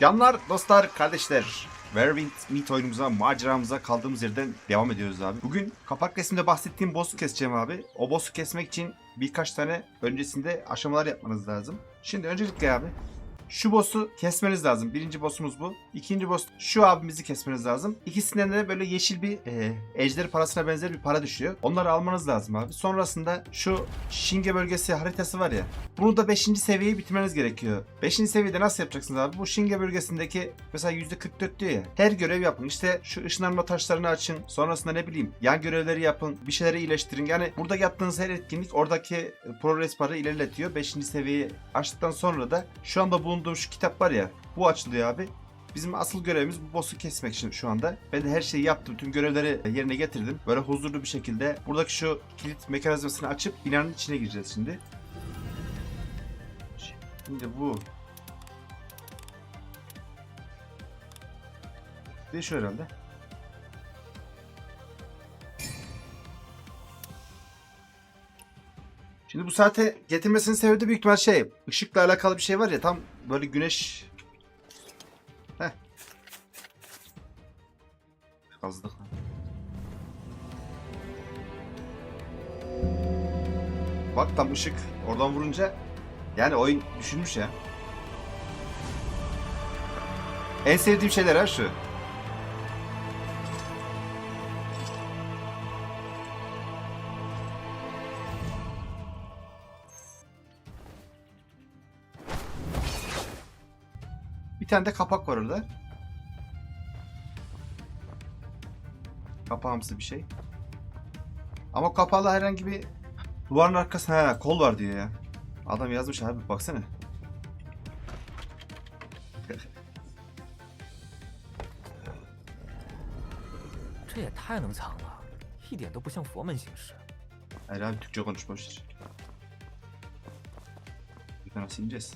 Canlar, dostlar, kardeşler. Werwind Meet oyunumuza, maceramıza kaldığımız yerden devam ediyoruz abi. Bugün kapak resimde bahsettiğim boss'u keseceğim abi. O boss'u kesmek için birkaç tane öncesinde aşamalar yapmanız lazım. Şimdi öncelikle abi şu boss'u kesmeniz lazım. Birinci boss'umuz bu. İkinci boss şu abimizi kesmeniz lazım. İkisinden de böyle yeşil bir e, ejder parasına benzer bir para düşüyor. Onları almanız lazım abi. Sonrasında şu Shinge bölgesi haritası var ya. Bunu da 5. seviyeyi bitirmeniz gerekiyor. 5. seviyede nasıl yapacaksınız abi? Bu Shinge bölgesindeki mesela %44 diyor ya. Her görev yapın. İşte şu ışınlanma taşlarını açın. Sonrasında ne bileyim yan görevleri yapın. Bir şeyleri iyileştirin. Yani burada yaptığınız her etkinlik oradaki progress barı ilerletiyor. 5. seviyeyi açtıktan sonra da şu anda bulunduğum şu kitap var ya. Bu açılıyor abi. Bizim asıl görevimiz bu boss'u kesmek için şu anda. Ben de her şeyi yaptım. Tüm görevleri yerine getirdim. Böyle huzurlu bir şekilde buradaki şu kilit mekanizmasını açıp binanın içine gireceğiz şimdi. Şimdi bu. Bir şu herhalde. Şimdi bu saate getirmesinin sebebi büyük ihtimal şey, ışıkla alakalı bir şey var ya tam böyle güneş Heh. Kazdık. Bak tam ışık oradan vurunca yani oyun düşünmüş ya. En sevdiğim şeyler ha şu. Bir tane de kapak var orada. Kapağımsı bir şey. Ama kapağında herhangi bir duvarın arkasına ha, kol var diyor ya. Adam yazmış abi baksana. Hayır abi Türkçe konuşmamıştır. Buradan nasıl ineceğiz?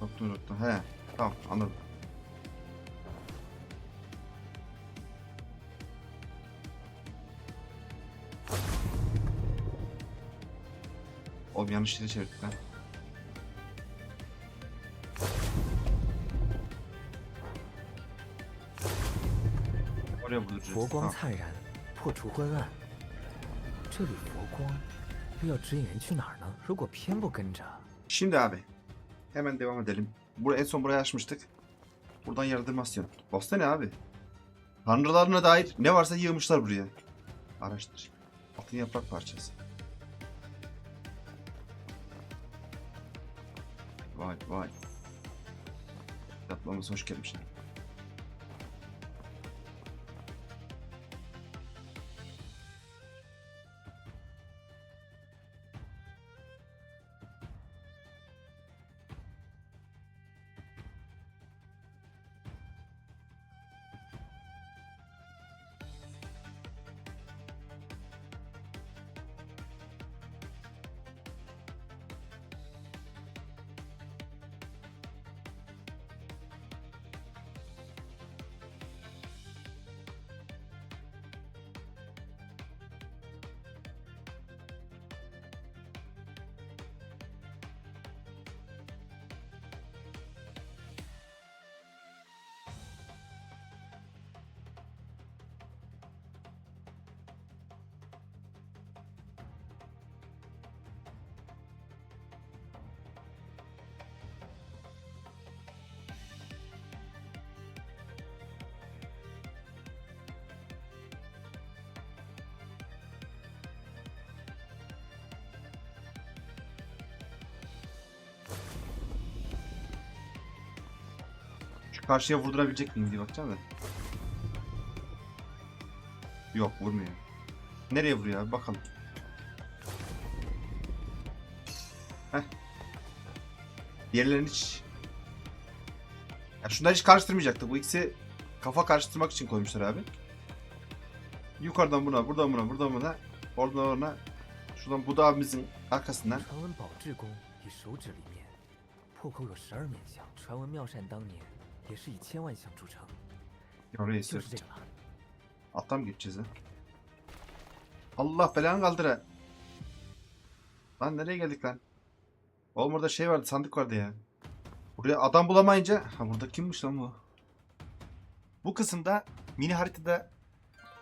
Nokta nokta. He. Tamam anladım. Oğlum yanlış yere çevirdik lan. Oraya vurduracağız. 佛光 Tamam. 灿然，破除昏暗。这里佛光，又要指引人去哪儿呢？如果偏不跟着， Şimdi abi hemen devam edelim. Buraya en son burayı açmıştık. Buradan yardırmasyon. Bosta ne abi? Tanrılarına dair ne varsa yığmışlar buraya. Araştır. Altın yaprak parçası. Vay vay. Yatmamız hoş gelmiş. Şu karşıya vurdurabilecek miyim diye bakacağım da. Yok vurmuyor. Nereye vuruyor abi bakalım. Heh. Diğerlerini hiç... Ya şunları hiç karıştırmayacaktı. Bu ikisi kafa karıştırmak için koymuşlar abi. Yukarıdan buna, buradan buna, buradan buna, oradan ona, şuradan bu da abimizin arkasından 传闻宝智公以手指立面，破扣了十二面相。传闻妙善当年 也是以千万相着称， oraya 就 sür. 是这个了。 Alttan mı geçeceğiz ha? Allah belanı kaldır ha. Lan nereye geldik lan? Oğlum orada şey vardı sandık vardı ya. Buraya adam bulamayınca... Ha burada kimmiş lan bu? Bu kısımda mini haritada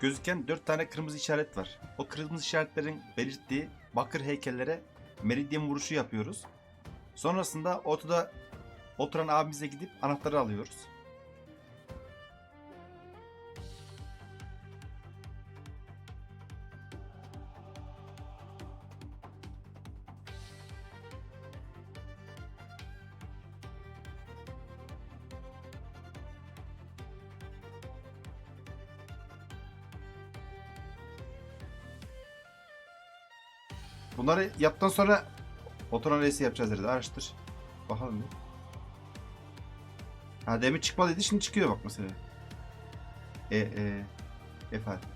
gözüken 4 tane kırmızı işaret var. O kırmızı işaretlerin belirttiği bakır heykellere meridyen vuruşu yapıyoruz. Sonrasında ortada oturan abimize gidip anahtarı alıyoruz. Bunları yaptıktan sonra oturan reisi yapacağız dedi. Araştır. Bakalım bir. Ha demin çıkmadıydı şimdi çıkıyor bak mesela. E e F harfi.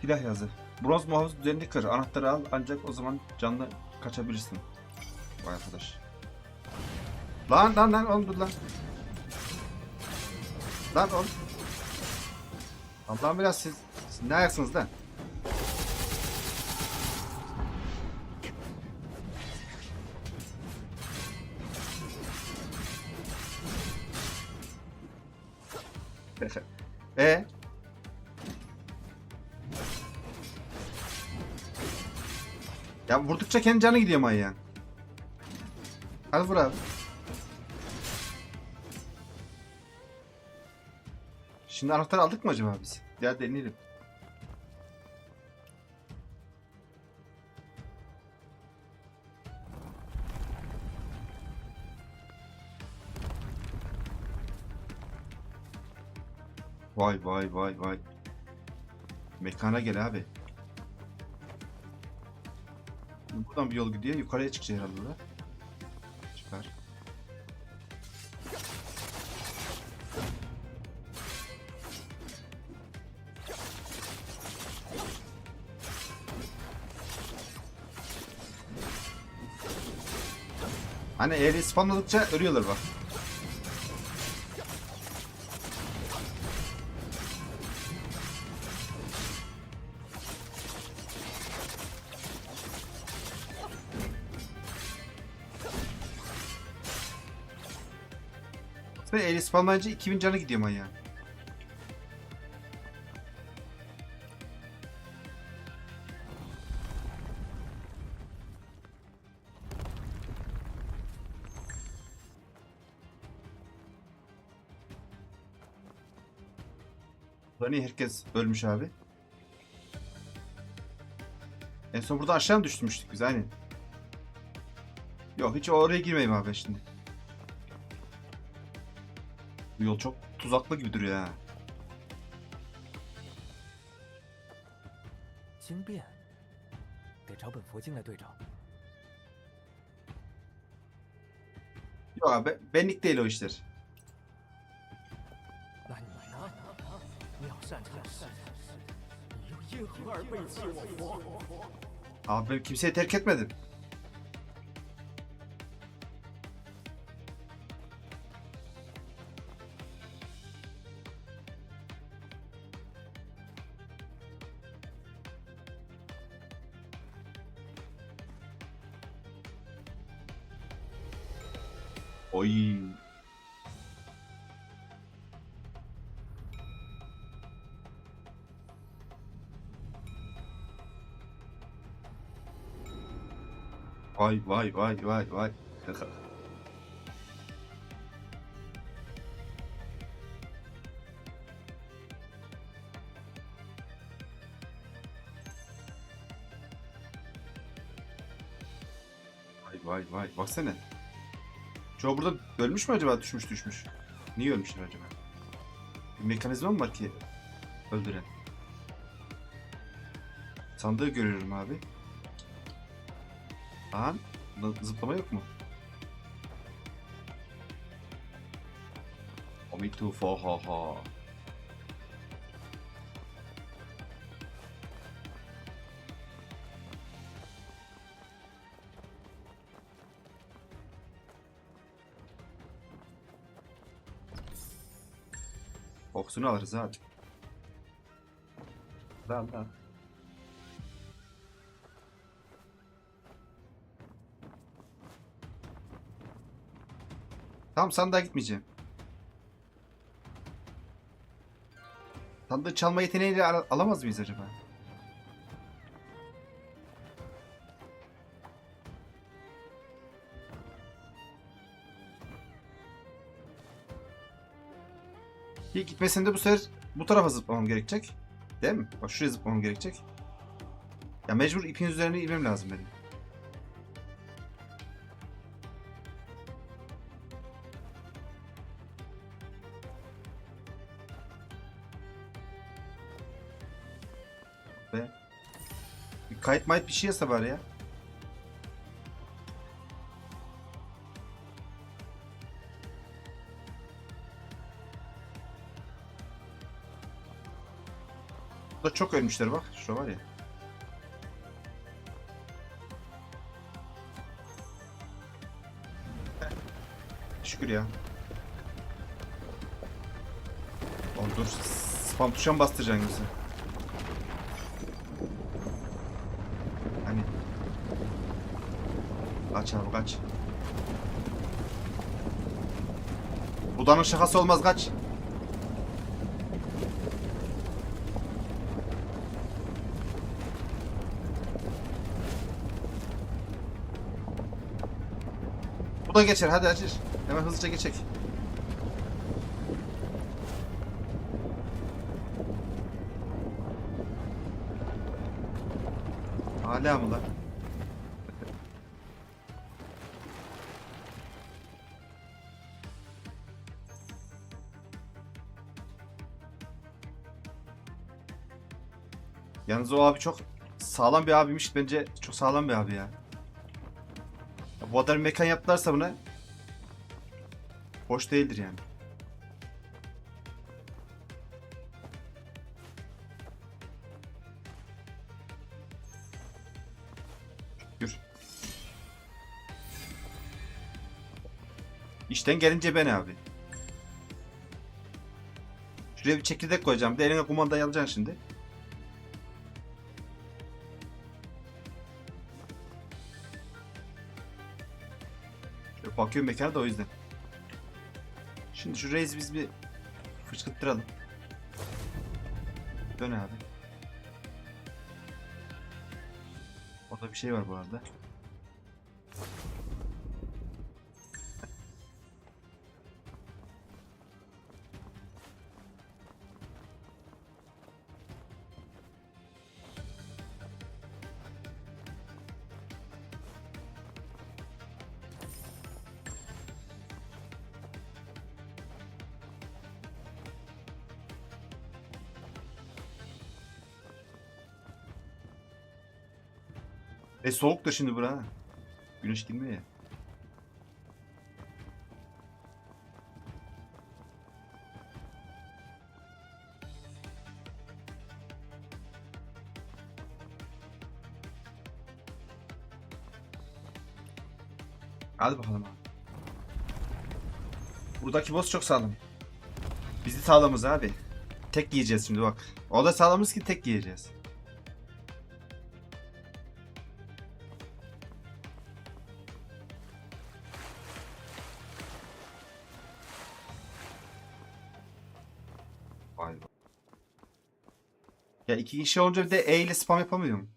Silah yazı. Bronz muhafız düzenini kır. Anahtarı al ancak o zaman canlı kaçabilirsin. Vay arkadaş. Lan lan lan oğlum dur lan. Lan oğlum. Allah'ım biraz siz, siz ne ayaksınız lan? Vurdukça kendi canı gidiyor manyağın. Hadi vur abi. Şimdi anahtarı aldık mı acaba biz? Ya deneyelim. Vay vay vay vay. Mekana gel abi. Buradan bir yol gidiyor. Yukarıya çıkacak herhalde. Çıkar. Hani eğri spamladıkça ölüyorlar bak. Ve eli spamlayınca 2000 canı gidiyor manyağın. Burada herkes ölmüş abi? En son burada aşağı mı düşmüştük biz aynen. Yok hiç oraya girmeyeyim abi şimdi yol çok tuzaklı gibi duruyor ha. Yok abi benlik değil o işler. Abi ben kimseyi terk etmedim. Vay vay vay vay vay. vay vay vay. Baksana. Çoğu burada ölmüş mü acaba? Düşmüş düşmüş. Niye ölmüşler acaba? Bir mekanizma mı var ki öldüren? Sandığı görüyorum abi. Lan bunda zıplama yok mu? Omitu fo ha ha. Kokusunu alırız abi. Lan lan. Tamam sandığa gitmeyeceğim. Sandığı çalma yeteneğiyle al- alamaz mıyız acaba? İyi gitmesinde bu sefer bu tarafa zıplamam gerekecek. Değil mi? Bak şuraya zıplamam gerekecek. Ya mecbur ipin üzerine inmem lazım benim. Kayıt mayıt bir şey yasa bari ya. Burada çok ölmüşler bak. Şurada var ya. Şükür ya. Oğlum dur. Spam tuşa mı bastıracaksın yoksa? Hani. Kaç abi kaç. Budanın şakası olmaz kaç. Bu da geçer hadi Acır. Hemen hızlıca geçek. Hala mı lan? Yalnız o abi çok sağlam bir abiymiş. Bence çok sağlam bir abi ya. Ya Bu kadar mekan yaptılarsa buna hoş değildir yani. Yürü. İşten gelince ben abi. Şuraya bir çekirdek koyacağım. Bir de eline kumandayı alacaksın şimdi. Bakıyorum mekana da o yüzden. Şimdi şu reis biz bir fışkırttıralım. Dön abi. Orada bir şey var bu arada. E soğuk da şimdi bura. Güneş girmiyor ya. Hadi bakalım abi. Buradaki boss çok sağlam. Bizi sağlamız abi. Tek yiyeceğiz şimdi bak. O da sağlamız ki tek yiyeceğiz. 2 kişi olunca bir de E ile spam yapamıyorum.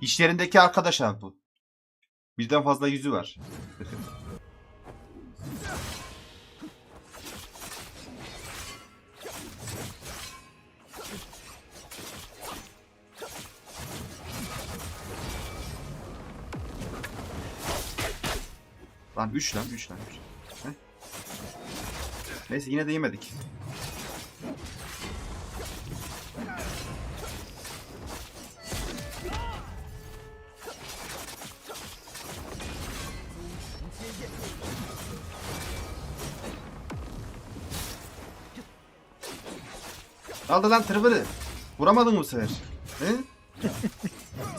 İşlerindeki arkadaş abi bu. Birden fazla yüzü var. Lan 3 lan 3 lan 3. Neyse yine de yemedik. Aldı lan tırvırı. Vuramadın mı bu sefer? He?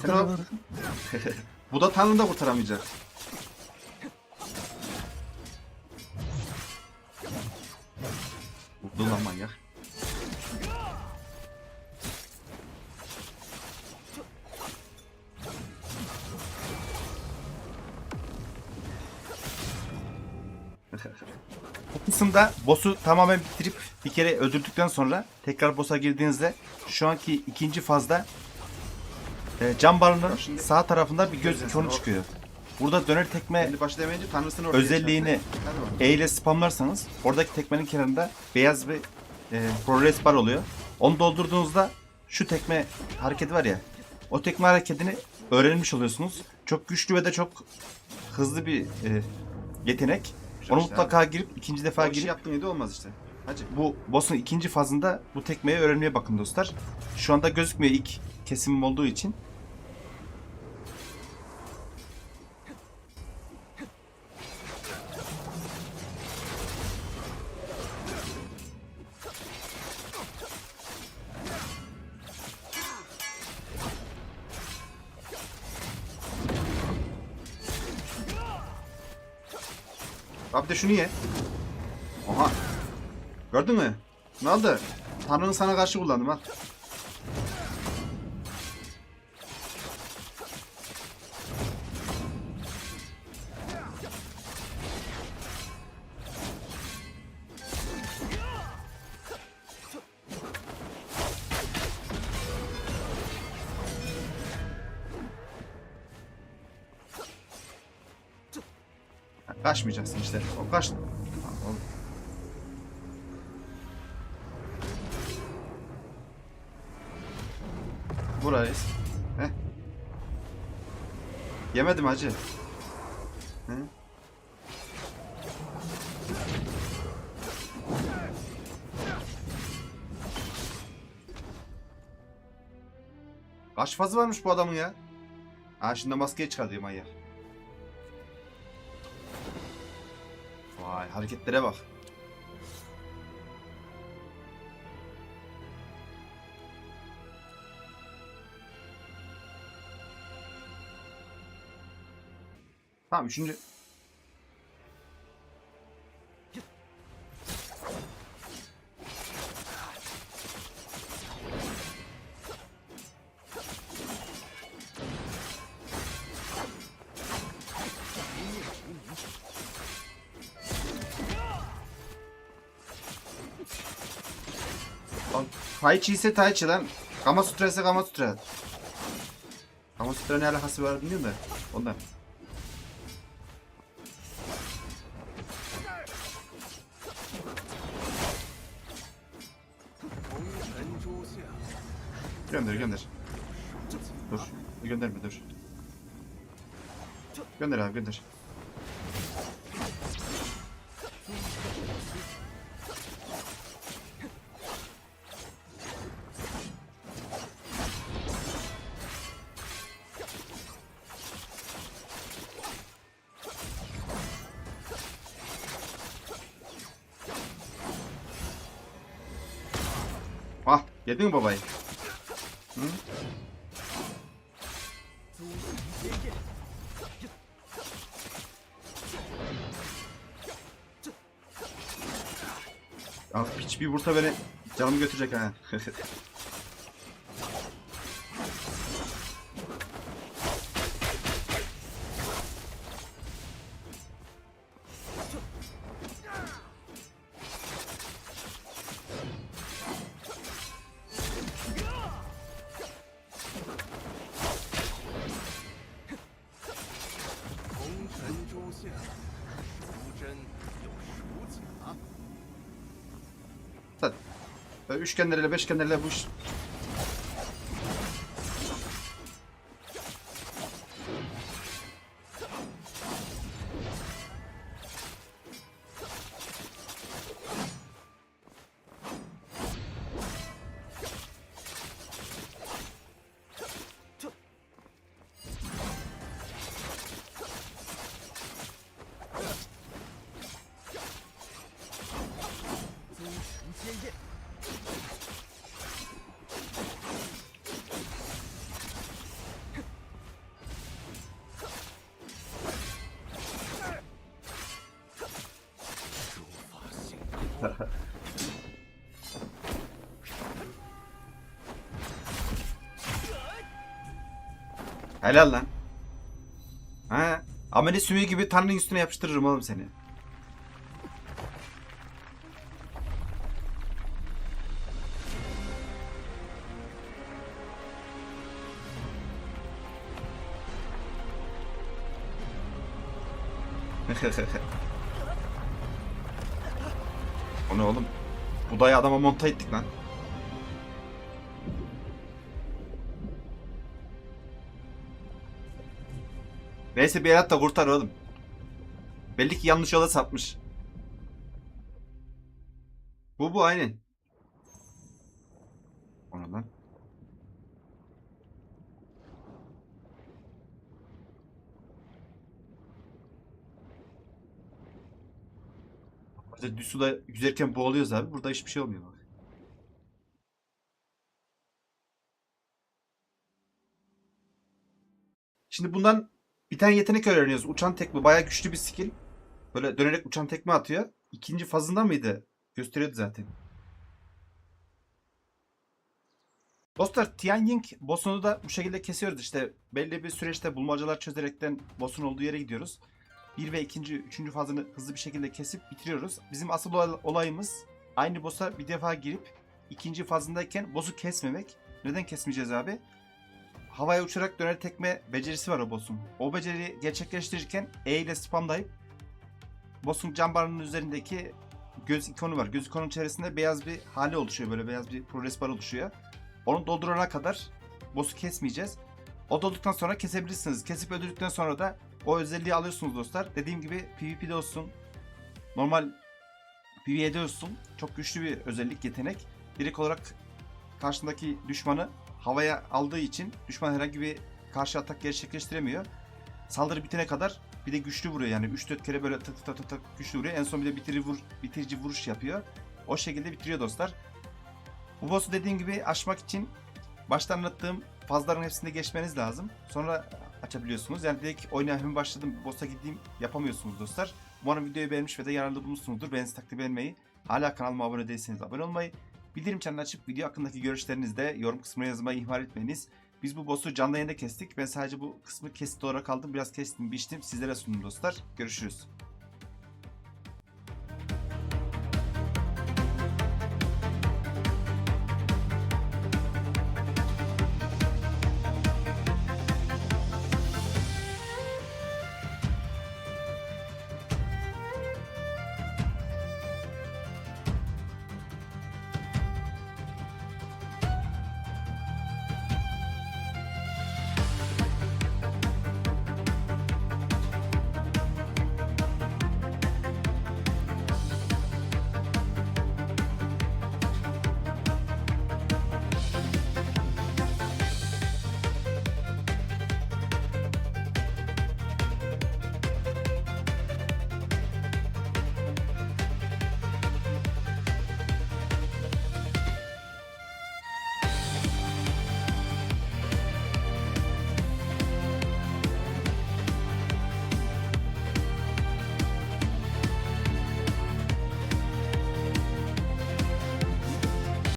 Sen bu da Tanrı da kurtaramayacak. Vurdu lan manyak. Bu kısımda boss'u tamamen bitirip bir kere öldürdükten sonra tekrar boss'a girdiğinizde şu anki ikinci fazda e, cam barının sağ tarafında bir göz ikonu çıkıyor. Burada döner tekme özelliğini. E ile spamlarsanız oradaki tekmenin kenarında beyaz bir e, progress bar oluyor. Onu doldurduğunuzda şu tekme hareketi var ya o tekme hareketini öğrenmiş oluyorsunuz. Çok güçlü ve de çok hızlı bir e, yetenek. Onu mutlaka girip ikinci defa O işi girip yaptığın yedi olmaz işte. Hacı. bu boss'un ikinci fazında bu tekmeyi öğrenmeye bakın dostlar. Şu anda gözükmüyor ilk kesimim olduğu için. Abi de şunu ye. Gördün mü? Ne oldu? Tanrı'nın sana karşı kullandım ha. Kaçmayacaksın işte. O kaç. Burayız. Heh. Yemedim hacı. Hı? Kaç fazı varmış bu adamın ya? Ha şimdi maskeyi çıkardı manyak. Vay hareketlere bak. Tamam üçüncü. Lan Tai Chi ise Tai Chi lan. Kama Sutra ise Kama Sutra. Kama Sutra ne alakası var bilmiyorum da. Ondan. Gönder gönder. Dur. Gönderme dur. Gönder abi gönder. Ah yedin mi babayı? Hı? Ah piç bir vursa beni canımı götürecek ha. üçgenlerle beşgenlerle bu iş... Helal lan. Ha. Ameli sümüğü gibi tanrının üstüne yapıştırırım oğlum seni. o ne oğlum? Budayı adama monta ettik lan. Neyse Berat da kurtar oğlum. Belli ki yanlış yola sapmış. Bu bu aynen. Ona lan. Düz suda yüzerken boğuluyoruz abi. Burada hiçbir şey olmuyor bak. Şimdi bundan bir tane yetenek öğreniyoruz. Uçan tekme bayağı güçlü bir skill. Böyle dönerek uçan tekme atıyor. İkinci fazında mıydı? Gösteriyordu zaten. Dostlar Tianying boss'unu da bu şekilde kesiyoruz işte. Belli bir süreçte bulmacalar çözerekten boss'un olduğu yere gidiyoruz. Bir ve ikinci, üçüncü fazını hızlı bir şekilde kesip bitiriyoruz. Bizim asıl olay- olayımız aynı boss'a bir defa girip ikinci fazındayken boss'u kesmemek. Neden kesmeyeceğiz abi? Havaya uçarak döner tekme becerisi var o boss'un. O beceriyi gerçekleştirirken E ile spamlayıp boss'un cam barının üzerindeki göz ikonu var. Göz ikonun içerisinde beyaz bir hale oluşuyor. Böyle beyaz bir progress bar oluşuyor. Onu doldurana kadar boss'u kesmeyeceğiz. O dolduktan sonra kesebilirsiniz. Kesip öldürdükten sonra da o özelliği alıyorsunuz dostlar. Dediğim gibi PvP'de olsun, normal PvE'de olsun çok güçlü bir özellik, yetenek. Direkt olarak karşındaki düşmanı havaya aldığı için düşman herhangi bir karşı atak gerçekleştiremiyor. Saldırı bitene kadar bir de güçlü vuruyor yani 3-4 kere böyle tık tık tık tık güçlü vuruyor. En son bir de bitiri vur, bitirici vuruş yapıyor. O şekilde bitiriyor dostlar. Bu boss'u dediğim gibi aşmak için başta anlattığım fazların hepsinde geçmeniz lazım. Sonra açabiliyorsunuz. Yani direkt oyuna hemen başladım boss'a gideyim yapamıyorsunuz dostlar. Umarım videoyu beğenmiş ve de yararlı bulmuşsunuzdur. Beğeninizi takip beğenmeyi, hala kanalıma abone değilseniz abone olmayı, Bildirim çanını açıp video hakkındaki görüşlerinizi de yorum kısmına yazmayı ihmal etmeyiniz. Biz bu boss'u canlı yayında kestik. Ben sadece bu kısmı kesit olarak aldım. Biraz kestim, biçtim. Sizlere sundum dostlar. Görüşürüz.